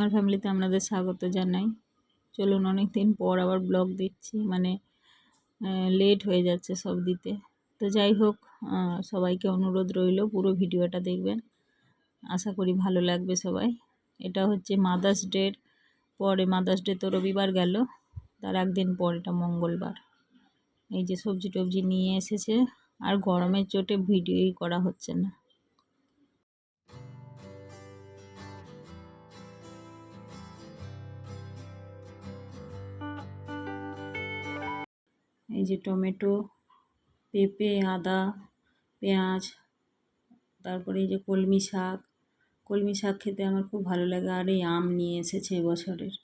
অসীমার ফ্যামিলিতে আপনাদের স্বাগত জানাই। চলুন অনেক দিন পর আবার ব্লগ দিচ্ছি মানে লেট হয়ে যাচ্ছে সব দিতে। তো যাই হোক সবাইকে অনুরোধ রইল, পুরো ভিডিওটা দেখবেন। আশা করি ভালো লাগবে সবাই। এটা হচ্ছে মাদার্স ডের পরে মাদার্স ডে তো রবিবার গেল, তার একদিন পর এটা মঙ্গলবার। এই যে সবজি টবজি নিয়ে এসেছে, আর গরমের চোটে ভিডিওই করা হচ্ছে না। এই যে টমেটো, পেঁপে, আদা, পেঁয়াজ, তারপরে এই যে কলমি শাক। কলমি শাক খেতে আমার খুব ভালো লাগে। আর এই আম নিয়ে এসেছে এবছরের।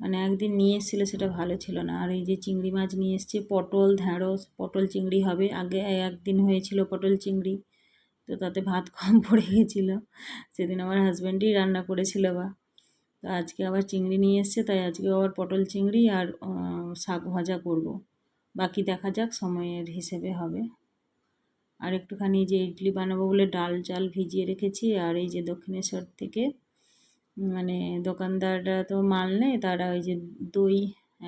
মানে একদিন নিয়ে এসেছিল, সেটা ভালো ছিল না। আর এই যে চিংড়ি মাছ নিয়ে এসছে, পটল, ঢ্যাঁড়স, পটল চিংড়ি হবে। আগে একদিন হয়েছিল পটল চিংড়ি, তো তাতে ভাত কম পড়ে গেছিল। সেদিন আমার হাজব্যান্ডই রান্না করেছিল বা। তো আজকে আবার চিংড়ি নিয়ে এসছে, তাই আজকে আবার পটল চিংড়ি আর শাক ভাজা করব। বাকি দেখা যাক সময়ের হিসেবে হবে। আর একটুখানি যে ইডলি বানাবো বলে ডাল চাল ভিজিয়ে রেখেছি, আর এই যে দক্ষিণেশ্বর থেকে মানে দোকানদাররা তো মাল নেই তারা ওই যে দই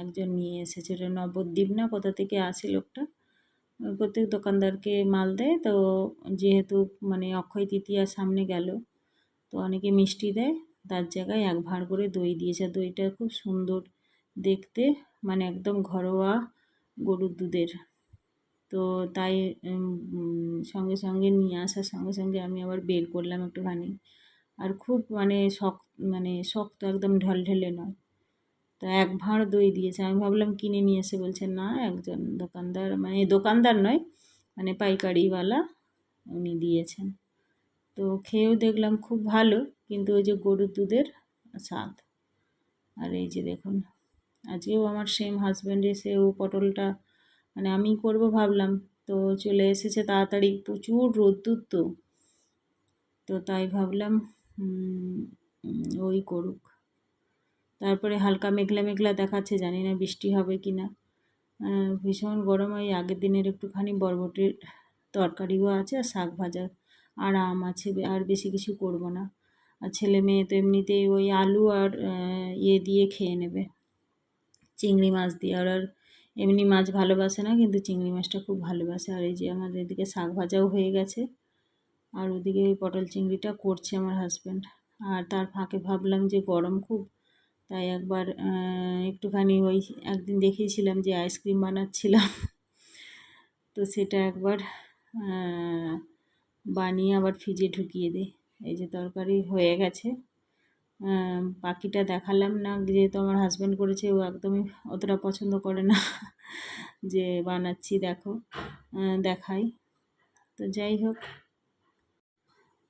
একজন নিয়ে এসেছে, ওটা নবদ্বীপ না কোথা থেকে আসে লোকটা? প্রত্যেক দোকানদারকে মাল দেয়। তো যেহেতু মানে অক্ষয় তৃতীয়ার সামনে গেল, তো অনেকে মিষ্টি দেয়, তার জায়গায় এক ভাঁড় করে দই দিয়েছে। দইটা খুব সুন্দর দেখতে মানে একদম ঘরোয়া গরুর দুধের। তো তাই সঙ্গে সঙ্গে নিয়ে আসার সঙ্গে সঙ্গে আমি আবার বের করলাম একটুখানি। আর খুব মানে শক্ত মানে শক্ত একদম ঢলঢলে নয়। তা এক ভাঁড় দই দিয়েছে। আমি ভাবলাম কিনে নিয়ে এসে বলছে, না, একজন দোকানদার মানে দোকানদার নয় মানে পাইকারিওয়ালা উনি দিয়েছেন। তো খেয়েও দেখলাম খুব ভালো, কিন্তু ওই যে গরুর দুধের স্বাদ। আর এই যে দেখুন আজকেও আমার সেম হাজব্যান্ড এসে ও পটলটা মানে আমি করব ভাবলাম। তো চলে এসেছে তাড়াতাড়ি, প্রচুর রোদ্দুর তো। তো তাই ভাবলাম ওই করুক। তারপরে হালকা মেঘলা মেঘলা দেখাচ্ছে, জানি না বৃষ্টি হবে কি না ভীষণ গরম, ওই আগের দিনের একটুখানি বরবটির তরকারিও আছে আর শাক ভাজা আর আম আছে, আর বেশি কিছু করব না। আর ছেলে মেয়ে তো এমনিতেই ওই আলু আর ইয়ে দিয়ে খেয়ে নেবে। চিংড়ি মাছ দিয়ে। আর এমনি মাছ ভালোবাসে না, কিন্তু চিংড়ি মাছটা খুব ভালোবাসে। আর এই যে আমাদের এদিকে শাক ভাজাও হয়ে গেছে। আর ওদিকে ওই পটল চিংড়িটা করছে আমার হাজব্যান্ড আর তার ফাঁকে ভাবলাম যে গরম খুব, তাই একবার একটুখানি ওই একদিন দেখিয়েছিলাম যে আইসক্রিম বানাচ্ছিলাম। তো সেটা একবার বানিয়ে আবার ফ্রিজে ঢুকিয়ে দিই। এই যে তরকারি হয়ে গেছে। পাখিটা দেখালাম না। যেহেতু আমার হাজব্যান্ড করেছে, ও একদমই অতটা পছন্দ করে না যে বানাচ্ছি, দেখো দেখাই। তো যাই হোক,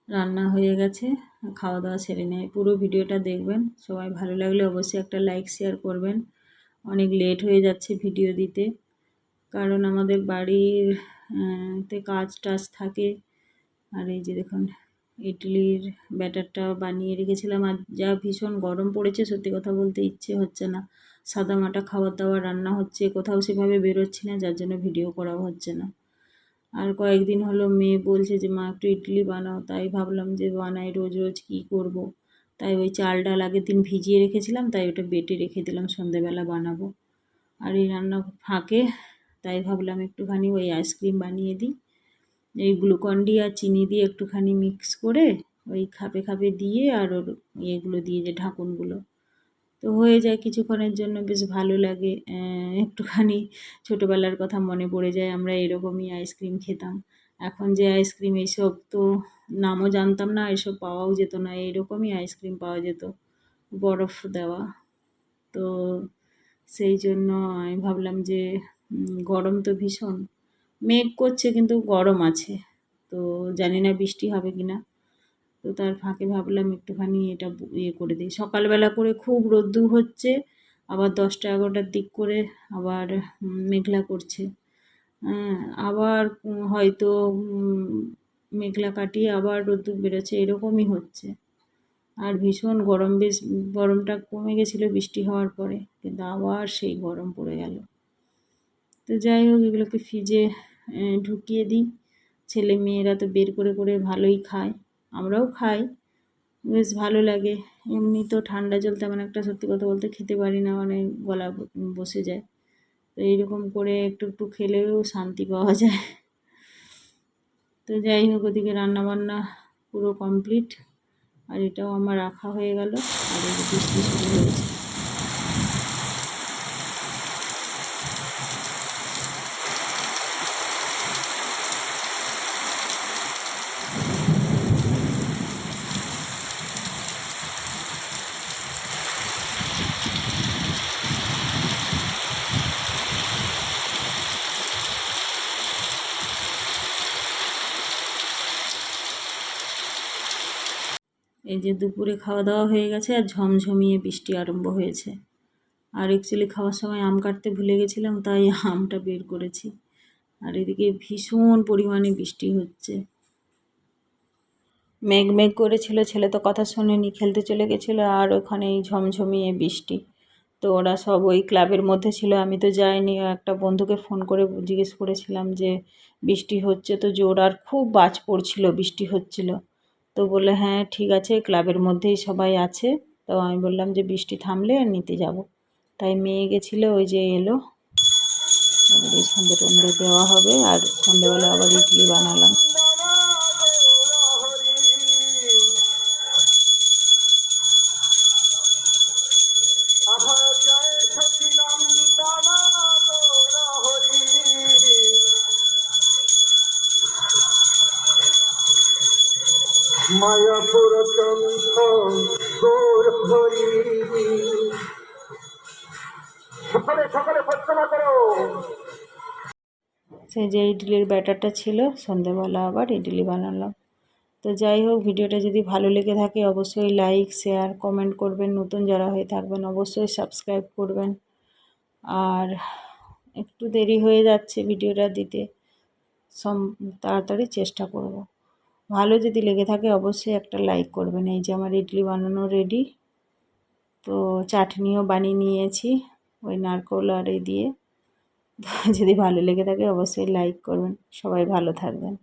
রান্না হয়ে গেছে খাওয়া দাওয়া সেরে নেয় পুরো ভিডিওটা দেখবেন। সবাই ভালো লাগলে অবশ্যই একটা লাইক শেয়ার করবেন। অনেক লেট হয়ে যাচ্ছে ভিডিও দিতে। কারণ আমাদের বাড়ির তে কাজ টাজ থাকে। আর এই যে দেখুন ইডলির ব্যাটারটা বানিয়ে রেখেছিলাম। আর যা ভীষণ গরম পড়েছে, সত্যি কথা বলতে ইচ্ছে হচ্ছে না। সাদা মাটা খাবার দাবার রান্না হচ্ছে, কোথাও সেভাবে বেরোচ্ছি না, যার জন্য ভিডিও করাও হচ্ছে না। আর কয়েকদিন হলো মেয়ে বলছে যে, মা, একটু ইডলি বানাও। তাই ভাবলাম যে, বানাই রোজ রোজ কী করব। তাই ওই চাল ডাল আগের দিন ভিজিয়ে রেখেছিলাম, তাই ওটা বেটে রেখে দিলাম, সন্ধেবেলা বানাবো। আর এই রান্না ফাঁকে, তাই ভাবলাম একটুখানি ওই আইসক্রিম বানিয়ে দিই। এই গ্লুকন ডি আর চিনি দিয়ে একটুখানি মিক্স করে ওই খাপে খাপে দিয়ে আর ওর ইয়েগুলো দিয়ে যে ঢাকুনগুলো। তো হয়ে যায় কিছুক্ষণের জন্য বেশ ভালো লাগে। একটুখানি ছোটোবেলার কথা মনে পড়ে যায়, আমরা এরকমই আইসক্রিম খেতাম। এখন যে আইসক্রিম এইসব তো নামও জানতাম না, এসব পাওয়াও যেত না এইরকমই আইসক্রিম পাওয়া যেত, বরফ দেওয়া। তো সেই জন্য আমি ভাবলাম যে গরম তো ভীষণ মেঘ করছে কিন্তু গরম আছে। তো জানি না বৃষ্টি হবে কি না তো তার ফাঁকে ভাবলাম একটুখানি এটা ইয়ে করে দিই। সকালবেলা করে খুব রোদ্দুর হচ্ছে, আবার দশটা এগারোটার দিক করে আবার মেঘলা করছে। হ্যাঁ আবার হয়তো মেঘলা কাটিয়ে আবার রোদ্দুর বেরোচ্ছে, এরকমই হচ্ছে। আর ভীষণ গরম, বেশ গরমটা কমে গেছিল বৃষ্টি হওয়ার পরে, কিন্তু আবার সেই গরম পড়ে গেল। তো যাই হোক, এগুলোকে ফ্রিজে ঢুকিয়ে দিই। ছেলে মেয়েরা তো বের করে করে ভালোই খায়। আমরাও খাই। বেশ ভালো লাগে। এমনি তো ঠান্ডা জল তেমন একটা সত্যি কথা বলতে খেতে পারি না মানে গলা বসে যায়। তো এইরকম করে একটু একটু খেলেও শান্তি পাওয়া যায়। তো যাই হোক, ওদিকে রান্নাবান্না পুরো কমপ্লিট আর এটাও আমার রাখা হয়ে গেল। আর শুরু হয়েছে। এই যে দুপুরে খাওয়া দাওয়া হয়ে গেছে আর ঝমঝমিয়ে বৃষ্টি আরম্ভ হয়েছে। আর অ্যাকচুয়ালি খাওয়ার সময় আম কাটতে ভুলে গেছিলাম, তাই আমটা বের করেছি। আর এদিকে ভীষণ পরিমাণে বৃষ্টি হচ্ছে। মেঘ মেঘ করেছিল, ছেলে তো কথা শোনেনি, খেলতে চলে গেছিল আর ওখানে ঝমঝমিয়ে বৃষ্টি। তো ওরা সব ওই ক্লাবের মধ্যে ছিল, আমি তো যাইনি। একটা বন্ধুকে ফোন করে জিজ্ঞেস করেছিলাম যে বৃষ্টি হচ্ছে তো জোর, আর খুব বাজ পড়ছিল, বৃষ্টি হচ্ছিল। তো বলে হ্যাঁ ঠিক আছে, ক্লাবের মধ্যেই সবাই আছে। তো আমি বললাম যে, বৃষ্টি থামলে আর নিতে যাব। তাই মেয়ে গেছিল, ওই যে এলো। সন্ধে টন্ধে দেওয়া হবে, আর সন্ধেবেলা আবার ইডলি বানালাম। মায়াপুর কণ্ঠ গৌর হরি সকলে সকলে প্রার্থনা করো সেই যে ইডলির ব্যাটারটা ছিল, সন্ধেবেলা আবার ইডলি বানালাম। তো যাই হোক, ভিডিওটা যদি ভালো লেগে থাকে, অবশ্যই লাইক, শেয়ার, কমেন্ট করবেন। নতুন যারা হয়ে থাকবেন, অবশ্যই সাবস্ক্রাইব করবেন। আর একটু দেরি হয়ে যাচ্ছে ভিডিওটা দিতে, সম তাড়াতাড়ি চেষ্টা করব। ভালো যদি লেগে থাকে অবশ্যই একটা লাইক করবেন। এই যে আমার ইডলি বানানো রেডি তো চাটনিও বানিয়ে নিয়েছি ওই নারকোল আর এই দিয়ে। যদি ভালো লেগে থাকে অবশ্যই লাইক করবেন। সবাই ভালো থাকবেন।